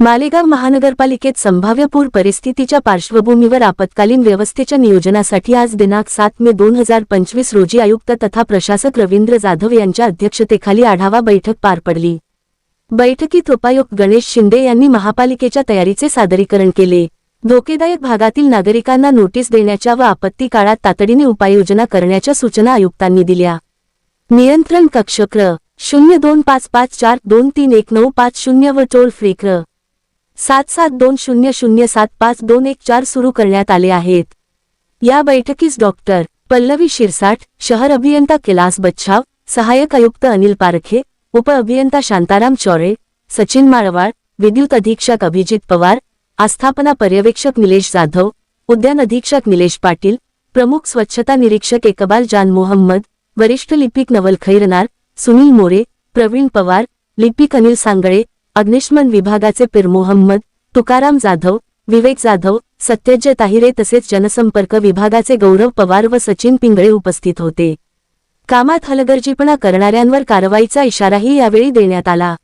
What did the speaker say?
मालेगाव महानगरपालिकेत संभाव्य पूर परिस्थितीच्या पार्श्वभूमीवर आपत्कालीन व्यवस्थेच्या नियोजनासाठी आज दिनांक सात मे दोन हजार पंचवीस रोजी आयुक्त तथा प्रशासक रवींद्र जाधव यांच्या अध्यक्षतेखाली आढावा बैठक पार पडली. बैठकीत उपायुक्त गणेश शिंदे यांनी महापालिकेच्या तयारीचे सादरीकरण केले. धोकेदायक भागातील नागरिकांना नोटीस देण्याच्या व आपत्ती काळात तातडीने उपाययोजना करण्याच्या सूचना आयुक्तांनी दिल्या. नियंत्रण कक्ष क्र शून्य दोन पाच पाच चार दोन तीन एक नऊ पाच शून्य व टोल फ्री क्र सात सात दोन शून्य शून्य सात पाच दोन एक चार सुरू करण्यात आले आहेत. या बैठकीस डॉक्टर पल्लवी शिरसाट शहर अभियंता कैलास बच्छाव सहाय्यक आयुक्त अनिल पारखे उप अभियंता शांताराम चौरे सचिन माळवाळ विद्युत अधीक्षक अभिजित पवार आस्थापना पर्यवेक्षक निलेश जाधव उद्यान अधीक्षक निलेश पाटील प्रमुख स्वच्छता निरीक्षक एकबाल जान मोहम्मद वरिष्ठ लिपिक नवल खैरनार सुनील मोरे प्रवीण पवार लिपिक अनिल सांगळे अग्निशमन विभागाचे पीर मोहम्मद तुकाराम जाधव विवेक जाधव सत्यज्य ताहिरे तसेच जनसंपर्क विभागाचे गौरव पवार व सचिन पिंगळे उपस्थित होते. कामात हलगर्जीपणा करणाऱ्यांवर कारवाईचा इशाराही यावेळी देण्यात आला.